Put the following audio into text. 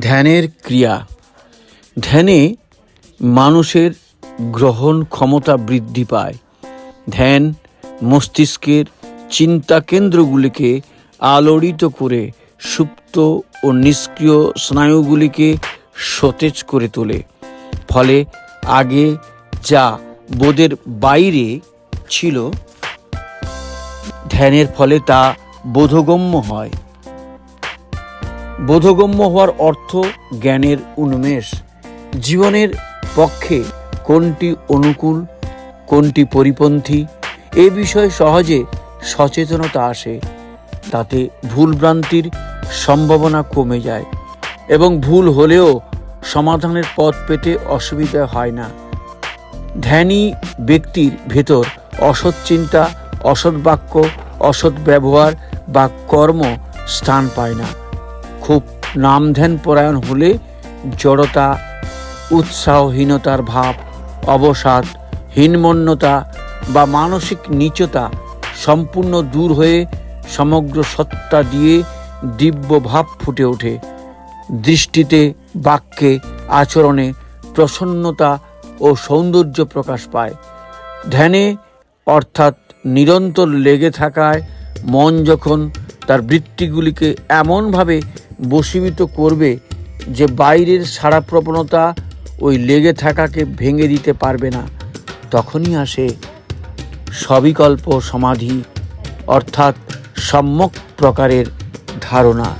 ধ্যানের ক্রিয়া। ধ্যানে মানুষের গ্রহণ ক্ষমতা বৃদ্ধি পায়। ধ্যান মস্তিষ্কের চিন্তা কেন্দ্রগুলিকে আলোড়িত করে সুপ্ত ও নিষ্ক্রিয় স্নায়ুগুলিকে সতেজ করে তোলে। ফলে আগে যা বোধের বাইরে ছিল, ধ্যানের ফলে তা বোধগম্য হয়। বোধগম্য হওয়ার অর্থ জ্ঞানের উন্মেষ। জীবনের পক্ষে কোনটি অনুকূল, কোনটি পরিপন্থী, এ বিষয়ে সহজে সচেতনতা আসে। তাতে ভুলভ্রান্তির সম্ভাবনা কমে যায় এবং ভুল হলেও সমাধানের পথ পেতে অসুবিধা হয় না। ধ্যানী ব্যক্তির ভেতর অসৎ চিন্তা, অসৎ বাক্য, অসৎ ব্যবহার বা কর্ম স্থান পায় না। খুব নাম ধ্যান পরায়ণ হলে জড়তা, উৎসাহহীনতার ভাব, অবসাদ, হীনমন্যতা বা মানসিক নিচতা সম্পূর্ণ দূর হয়ে সমগ্র সত্তা দিয়ে দিব্য ভাব ফুটে ওঠে। দৃষ্টিতে, বাক্যে, আচরণে প্রসন্নতা ও সৌন্দর্য প্রকাশ পায়। ধ্যানে, অর্থাৎ নিরন্তর লেগে থাকায় মন যখন তার বৃত্তিগুলিকে এমনভাবে বশীভূত করবে যে বাইরের সারা প্রবণতা ওই লেগে থাকাকে ভেঙে দিতে পারবে না। তখনই আসে সবিকল্প সমাধি, অর্থাৎ সম্যক প্রকারের ধারণা।